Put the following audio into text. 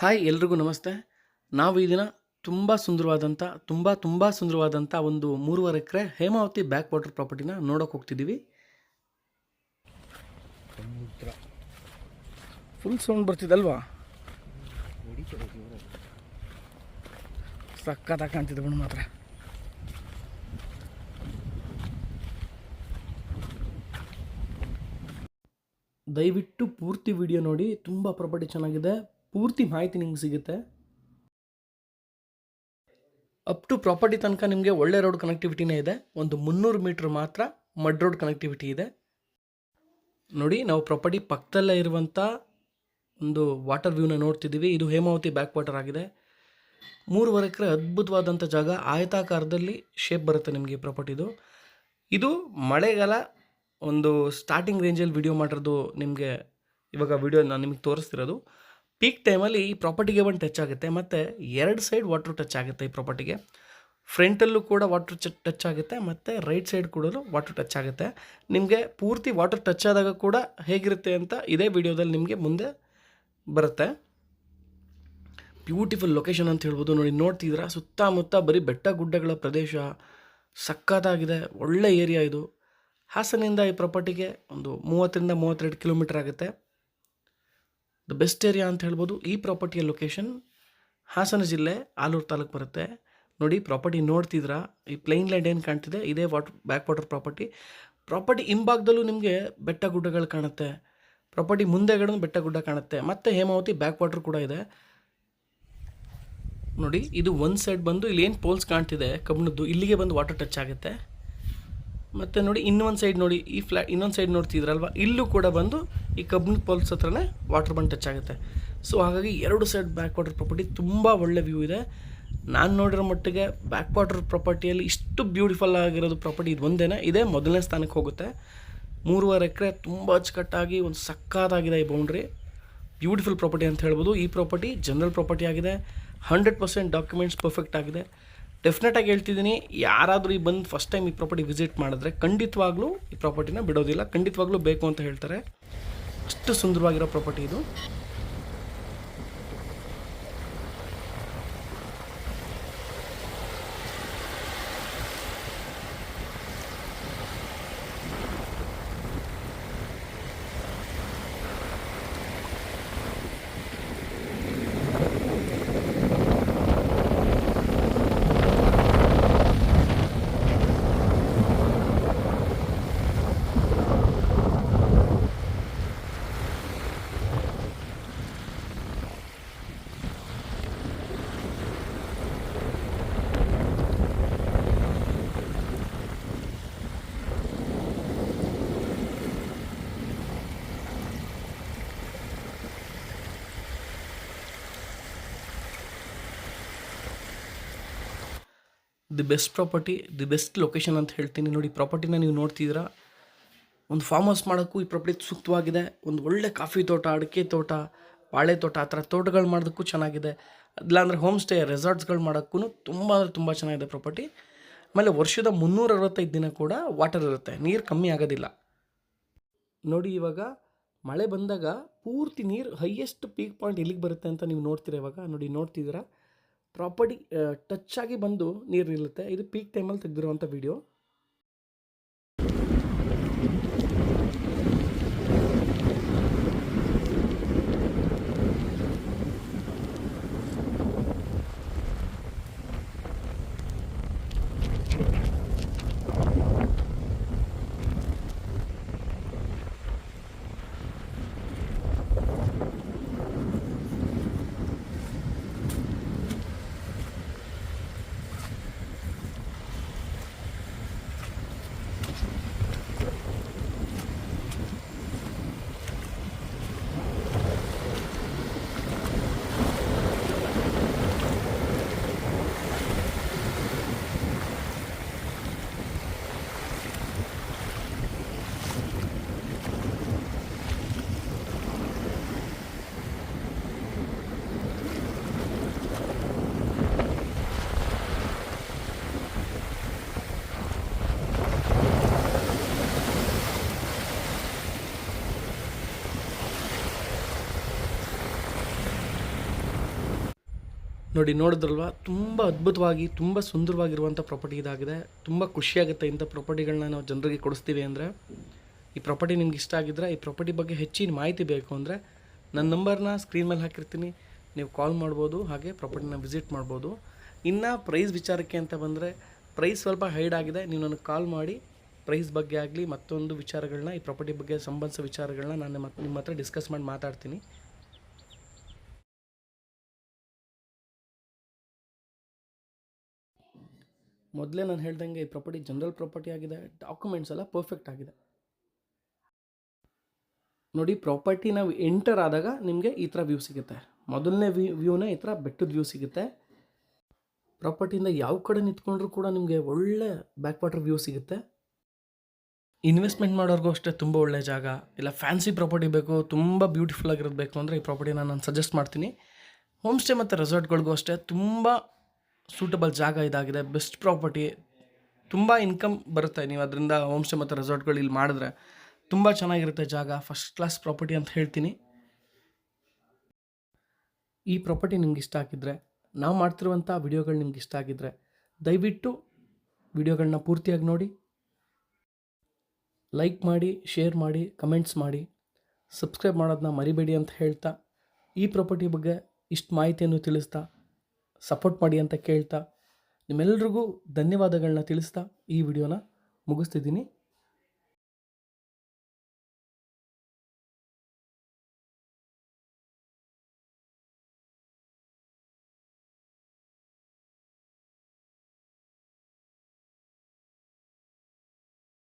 Hi ಎಲ್ರಿಗೂ ನಮಸ್ತೆ. ನಾವು ಈ ದಿನ ತುಂಬ ಸುಂದರವಾದಂಥ ತುಂಬ ತುಂಬ ಸುಂದರವಾದಂಥ ಒಂದು ಮೂರುವರೆ ಎಕರೆ ಹೇಮಾವತಿ ಬ್ಯಾಕ್ ವಾಟರ್ ಪ್ರಾಪರ್ಟಿನ ನೋಡೋಕೆ ಹೋಗ್ತಿದ್ದೀವಿ ಫುಲ್ ಸೌಂಡ್ ಬರ್ತಿದಲ್ವಾ? ಸಕ್ಕತ್ತ ಸಕ್ಕತ್ತಾಗಿ ಕಾಣ್ತಿದೆ ಬಣ್ಣ ಮಾತ್ರ. ದಯವಿಟ್ಟು ಪೂರ್ತಿ ವಿಡಿಯೋ ನೋಡಿ ತುಂಬ ಪ್ರಾಪರ್ಟಿ ಚೆನ್ನಾಗಿದೆ. ಪೂರ್ತಿ ಮಾಹಿತಿ ನಿಮ್ಗೆ ಸಿಗುತ್ತೆ. ಅಪ್ ಟು ಪ್ರಾಪರ್ಟಿ ತನಕ ನಿಮಗೆ ಒಳ್ಳೆ ರೋಡ್ ಕನೆಕ್ಟಿವಿಟಿನೇ ಇದೆ. ಒಂದು ಮುನ್ನೂರು ಮೀಟ್ರ್ ಮಾತ್ರ ಮಡ್ ರೋಡ್ ಕನೆಕ್ಟಿವಿಟಿ ಇದೆ. ನೋಡಿ, ನಾವು ಪ್ರಾಪರ್ಟಿ ಪಕ್ಕದಲ್ಲೇ ಇರುವಂಥ ಒಂದು ವಾಟರ್ ವ್ಯೂನ ನೋಡ್ತಿದ್ದೀವಿ. ಇದು ಹೇಮಾವತಿ ಬ್ಯಾಕ್ ವಾಟರ್ ಆಗಿದೆ. ಮೂರುವರೆ ಎಕರೆ ಅದ್ಭುತವಾದಂಥ ಜಾಗ. ಆಯತಾಕಾರದಲ್ಲಿ ಶೇಪ್ ಬರುತ್ತೆ ನಿಮಗೆ ಪ್ರಾಪರ್ಟಿದು ಇದು ಮಳೆಗಾಲ ಒಂದು ಸ್ಟಾರ್ಟಿಂಗ್ ರೇಂಜಲ್ಲಿ ವಿಡಿಯೋ ಮಾಡಿರೋದು ನಿಮಗೆ ಇವಾಗ ವಿಡಿಯೋ ನಾನು ನಿಮಗೆ ತೋರಿಸ್ತಿರೋದು. ಪೀಕ್ ಟೈಮಲ್ಲಿ ಈ ಪ್ರಾಪರ್ಟಿಗೆ ಒಂದು ಟಚ್ ಆಗುತ್ತೆ. ಮತ್ತು ಎರಡು ಸೈಡ್ ವಾಟ್ರ್ ಟಚ್ ಆಗುತ್ತೆ ಈ ಪ್ರಾಪರ್ಟಿಗೆ ಫ್ರಂಟಲ್ಲೂ ಕೂಡ ವಾಟ್ರ್ ಟಚ್ ಆಗುತ್ತೆ. ಮತ್ತು ರೈಟ್ ಸೈಡ್ ಕೂಡ ವಾಟ್ರ್ ಟಚ್ ಆಗುತ್ತೆ. ನಿಮಗೆ ಪೂರ್ತಿ ವಾಟರ್ ಟಚ್ ಆದಾಗ ಕೂಡ ಹೇಗಿರುತ್ತೆ ಅಂತ ಇದೇ ವಿಡಿಯೋದಲ್ಲಿ ನಿಮಗೆ ಮುಂದೆ ಬರುತ್ತೆ. ಬ್ಯೂಟಿಫುಲ್ ಲೊಕೇಶನ್ ಅಂತ ಹೇಳ್ಬೋದು. ನೋಡಿ, ನೋಡ್ತಿದ್ದೀರಾ? ಸುತ್ತಮುತ್ತ ಬರೀ ಬೆಟ್ಟ ಗುಡ್ಡಗಳ ಪ್ರದೇಶ. ಸಕ್ಕತ್ತಾಗಿದೆ ಒಳ್ಳೆ ಏರಿಯಾ ಇದು. ಹಾಸನಿಂದ ಈ ಪ್ರಾಪರ್ಟಿಗೆ ಒಂದು ಮೂವತ್ತರಿಂದ ಮೂವತ್ತೆರಡು ಕಿಲೋಮೀಟರ್ ಆಗುತ್ತೆ. ದ ಬೆಸ್ಟ್ ಏರಿಯಾ ಅಂತ ಹೇಳ್ಬೋದು ಈ ಪ್ರಾಪರ್ಟಿಯ ಲೊಕೇಶನ್ ಹಾಸನ ಜಿಲ್ಲೆ ಆಲೂರು ತಾಲೂಕು ಬರುತ್ತೆ. ನೋಡಿ ಪ್ರಾಪರ್ಟಿ ನೋಡ್ತಿದ್ರಾ? ಈ ಪ್ಲೈನ್ ಲ್ಯಾಂಡ್ ಏನು ಕಾಣ್ತಿದೆ? ಇದೇ what back water property property ಹಿಂಭಾಗದಲ್ಲೂ ನಿಮಗೆ ಬೆಟ್ಟ ಗುಡ್ಡಗಳು ಕಾಣುತ್ತೆ. ಪ್ರಾಪರ್ಟಿ ಮುಂದೆಗಡೆ ಬೆಟ್ಟ ಗುಡ್ಡ ಕಾಣುತ್ತೆ. ಮತ್ತು ಹೇಮಾವತಿ ಬ್ಯಾಕ್ ವಾಟರ್ ಕೂಡ ಇದೆ. ನೋಡಿ, ಇದು ಒಂದು ಸೈಡ್ ಬಂದು ಇಲ್ಲಿ ಏನು ಪೋಲ್ಸ್ ಕಾಣ್ತಿದೆ? ಕಬ್ಬಣದ್ದು ಇಲ್ಲಿಗೆ ಬಂದು ವಾಟರ್ ಟಚ್ ಆಗುತ್ತೆ. ಮತ್ತು ನೋಡಿ ಇನ್ನೊಂದು ಸೈಡ್ ನೋಡಿ, ಈ ಫ್ಲಾ ಇನ್ನೊಂದು ಸೈಡ್ ನೋಡ್ತಿದ್ರಲ್ವ? ಇಲ್ಲೂ ಕೂಡ ಬಂದು ಈ ಕಬ್ಬಿನ ಪೋಲ್ಸ್ ಹತ್ರನೇ ವಾಟರ್ ಬಂಡ್ ಟಚ್ ಆಗುತ್ತೆ. ಸೊ ಹಾಗಾಗಿ ಎರಡು ಸೈಡ್ ಬ್ಯಾಕ್ ವಾಟರ್ ಪ್ರಾಪರ್ಟಿ ತುಂಬ ಒಳ್ಳೆ ವ್ಯೂ ಇದೆ. ನಾನು ನೋಡಿರೋ ಮಟ್ಟಿಗೆ ಬ್ಯಾಕ್ ವಾಟರ್ ಪ್ರಾಪರ್ಟಿಯಲ್ಲಿ ಇಷ್ಟು ಬ್ಯೂಟಿಫುಲ್ ಆಗಿರೋದು ಪ್ರಾಪರ್ಟಿ ಇದು ಒಂದೇನೆ. ಇದೇ ಮೊದಲನೇ ಸ್ಥಾನಕ್ಕೆ ಹೋಗುತ್ತೆ. ಮೂರುವರೆ ಎಕರೆ ತುಂಬ ಅಚ್ಚುಕಟ್ಟಾಗಿ ಒಂದು ಸಕ್ಕತ್ತಾಗಿದೆ ಈ ಬೌಂಡ್ರಿ ಬ್ಯೂಟಿಫುಲ್ ಪ್ರಾಪರ್ಟಿ ಅಂತ ಹೇಳ್ಬೋದು. ಈ ಪ್ರಾಪರ್ಟಿ ಜನರಲ್ ಪ್ರಾಪರ್ಟಿ ಆಗಿದೆ. ಹಂಡ್ರೆಡ್ ಪರ್ಸೆಂಟ್ ಡಾಕ್ಯುಮೆಂಟ್ಸ್ ಪರ್ಫೆಕ್ಟ್ ಆಗಿದೆ. ಡೆಫಿನೆಟಾಗಿ ಹೇಳ್ತಿದ್ದೀನಿ, ಯಾರಾದರೂ ಈ ಬಂದು ಫಸ್ಟ್ ಟೈಮ್ ಈ ಪ್ರಾಪರ್ಟಿ ವಿಸಿಟ್ ಮಾಡಿದ್ರೆ ಖಂಡಿತವಾಗ್ಲೂ ಈ ಪ್ರಾಪರ್ಟಿನ ಬಿಡೋದಿಲ್ಲ, ಖಂಡಿತವಾಗ್ಲೂ ಬೇಕು ಅಂತ ಹೇಳ್ತಾರೆ. ಅಷ್ಟು ಸುಂದರವಾಗಿರೋ ಪ್ರಾಪರ್ಟಿ ಇದು. The best property, the best location ಅಂತ ಹೇಳ್ತೀನಿ ನೋಡಿ, ಪ್ರಾಪರ್ಟಿನ ನೀವು ನೋಡ್ತಿದ್ದೀರಾ? ಒಂದು ಫಾರ್ಮ್ ಹೌಸ್ ಮಾಡೋಕ್ಕೂ ಈ ಪ್ರಾಪರ್ಟಿ ಸೂಕ್ತವಾಗಿದೆ. ಒಂದು ಒಳ್ಳೆ ಕಾಫಿ ತೋಟ, ಅಡಿಕೆ ತೋಟ, ಬಾಳೆ ತೋಟ, ಆ ಥರ ತೋಟಗಳು ಮಾಡೋದಕ್ಕೂ ಚೆನ್ನಾಗಿದೆ. ಇಲ್ಲಾಂದರೆ ಹೋಮ್ ಸ್ಟೇ, ರೆಸಾರ್ಟ್ಸ್ಗಳು ಮಾಡೋಕ್ಕೂ ತುಂಬ ಅಂದರೆ ತುಂಬ ಚೆನ್ನಾಗಿದೆ ಪ್ರಾಪರ್ಟಿ. ಆಮೇಲೆ ವರ್ಷದ ಮುನ್ನೂರ ಅರವತ್ತೈದು ದಿನ ಕೂಡ ವಾಟರ್ ಇರುತ್ತೆ. ನೀರು ಕಮ್ಮಿ ಆಗೋದಿಲ್ಲ. ನೋಡಿ ಇವಾಗ ಮಳೆ ಬಂದಾಗ ಪೂರ್ತಿ ನೀರು ಹೈಯೆಸ್ಟ್ ಪೀಕ್ ಪಾಯಿಂಟ್ ಎಲ್ಲಿಗೆ ಬರುತ್ತೆ ಅಂತ ನೀವು ನೋಡ್ತೀರಾ ಇವಾಗ? ನೋಡಿ, ನೋಡ್ತಿದ್ದೀರಾ? ಪ್ರಾಪರ್ಟಿ ಟಚ್ ಆಗಿ ಬಂದು ನೀರು ನಿಲ್ಲುತ್ತೆ. ಇದು ಪೀಕ್ ಟೈಮಲ್ಲಿ ತೆಗೆದಿರುವಂಥ ವಿಡಿಯೋ ನೋಡಿ, ನೋಡಿದ್ರಲ್ವಾ? ತುಂಬ ಅದ್ಭುತವಾಗಿ, ತುಂಬ ಸುಂದರವಾಗಿರುವಂಥ ಪ್ರಾಪರ್ಟಿ ಇದಾಗಿದೆ. ತುಂಬ ಖುಷಿಯಾಗುತ್ತೆ ಇಂಥ ಪ್ರಾಪರ್ಟಿಗಳನ್ನ ನಾವು ಜನರಿಗೆ ಕೊಡಿಸ್ತೀವಿ ಅಂದರೆ. ಈ ಪ್ರಾಪರ್ಟಿ ನಿಮ್ಗೆ ಇಷ್ಟ ಆಗಿದ್ರೆ, ಈ ಪ್ರಾಪರ್ಟಿ ಬಗ್ಗೆ ಹೆಚ್ಚಿನ ಮಾಹಿತಿ ಬೇಕು ಅಂದರೆ ನನ್ನ ನಂಬರ್ನ ಸ್ಕ್ರೀನ್ ಮೇಲೆ ಹಾಕಿರ್ತೀನಿ. ನೀವು ಕಾಲ್ ಮಾಡ್ಬೋದು, ಹಾಗೆ ಪ್ರಾಪರ್ಟಿನ ವಿಸಿಟ್ ಮಾಡ್ಬೋದು. ಇನ್ನು ಪ್ರೈಸ್ ವಿಚಾರಕ್ಕೆ ಅಂತ ಬಂದರೆ ಪ್ರೈಸ್ ಸ್ವಲ್ಪ ಹೈಡ್ ಆಗಿದೆ. ನೀವು ನನಗೆ ಕಾಲ್ ಮಾಡಿ ಪ್ರೈಸ್ ಬಗ್ಗೆ ಆಗಲಿ ಮತ್ತೊಂದು ವಿಚಾರಗಳನ್ನ ಈ ಪ್ರಾಪರ್ಟಿ ಬಗ್ಗೆ ಸಂಬಂಧಿಸಿದ ವಿಚಾರಗಳನ್ನ ನಾನು ನಿಮ್ಮ ಹತ್ರ ಡಿಸ್ಕಸ್ ಮಾಡಿ ಮಾತಾಡ್ತೀನಿ. ಮೊದಲೇ ನಾನು ಹೇಳ್ದಂಗೆ ಈ ಪ್ರಾಪರ್ಟಿ ಜನರಲ್ ಪ್ರಾಪರ್ಟಿ ಆಗಿದೆ ಡಾಕ್ಯುಮೆಂಟ್ಸ್ ಎಲ್ಲ ಪರ್ಫೆಕ್ಟ್ ಆಗಿದೆ. ನೋಡಿ ಪ್ರಾಪರ್ಟಿ ನಾವು ಎಂಟರ್ ಆದಾಗ ನಿಮಗೆ ಈ ಥರ ವ್ಯೂ ಸಿಗುತ್ತೆ. ಮೊದಲನೇ ವ್ಯೂ ವ್ಯೂನೇ ಈ ಥರ ಬೆಟ್ಟದ ವ್ಯೂ ಸಿಗುತ್ತೆ. ಪ್ರಾಪರ್ಟಿಯಿಂದ ಯಾವ ಕಡೆ ನಿಂತ್ಕೊಂಡ್ರೂ ಕೂಡ ನಿಮಗೆ ಒಳ್ಳೆ ಬ್ಯಾಕ್ ವಾಟರ್ ವ್ಯೂ ಸಿಗುತ್ತೆ. ಇನ್ವೆಸ್ಟ್ಮೆಂಟ್ ಮಾಡೋರ್ಗೂ ಅಷ್ಟೇ ತುಂಬ ಒಳ್ಳೆ ಜಾಗ. ಇಲ್ಲ ಫ್ಯಾನ್ಸಿ ಪ್ರಾಪರ್ಟಿ ಬೇಕು, ತುಂಬ ಬ್ಯೂಟಿಫುಲ್ ಆಗಿರೋದು ಬೇಕು ಅಂದರೆ ಈ ಪ್ರಾಪರ್ಟಿನ ನಾನು ಸಜೆಸ್ಟ್ ಮಾಡ್ತೀನಿ. ಹೋಮ್ ಸ್ಟೇ ಮತ್ತು ರೆಸಾರ್ಟ್ಗಳಿಗೂ ಅಷ್ಟೇ ತುಂಬ ಸೂಟಬಲ್ ಜಾಗ ಇದಾಗಿದೆ ಬೆಸ್ಟ್ ಪ್ರಾಪರ್ಟಿ ತುಂಬ ಇನ್ಕಮ್ ಬರುತ್ತೆ. ನೀವು ಅದರಿಂದ ಹೋಮ್ ಸ್ಟೇ ಮತ್ತು ರೆಸಾರ್ಟ್ಗಳು ಇಲ್ಲಿ ಮಾಡಿದ್ರೆ ತುಂಬ ಚೆನ್ನಾಗಿರುತ್ತೆ ಜಾಗ ಫಸ್ಟ್ ಕ್ಲಾಸ್ ಪ್ರಾಪರ್ಟಿ ಅಂತ ಹೇಳ್ತೀನಿ. ಈ ಪ್ರಾಪರ್ಟಿ ನಿಮ್ಗೆ ಇಷ್ಟ ಆಗಿದ್ದರೆ ನಾವು ಮಾಡ್ತಿರುವಂಥ ವಿಡಿಯೋಗಳು ನಿಮ್ಗೆ ಇಷ್ಟ ಆಗಿದ್ದರೆ ದಯವಿಟ್ಟು ವಿಡಿಯೋಗಳನ್ನ ಪೂರ್ತಿಯಾಗಿ ನೋಡಿ ಲೈಕ್ ಮಾಡಿ ಶೇರ್ ಮಾಡಿ ಕಮೆಂಟ್ಸ್ ಮಾಡಿ ಸಬ್ಸ್ಕ್ರೈಬ್ ಮಾಡೋದನ್ನ ಮರಿಬೇಡಿ ಅಂತ ಹೇಳ್ತಾ, ಈ ಪ್ರಾಪರ್ಟಿ ಬಗ್ಗೆ ಇಷ್ಟು ಮಾಹಿತಿಯನ್ನು ತಿಳಿಸ್ತಾ ಸಪೋರ್ಟ್ ಮಾಡಿ ಅಂತ ಕೇಳ್ತಾ ನಿಮ್ಮೆಲ್ರಿಗೂ ಧನ್ಯವಾದಗಳನ್ನ ತಿಳಿಸ್ತಾ ಈ ವಿಡಿಯೋನ ಮುಗಿಸ್ತಿದ್ದೀನಿ.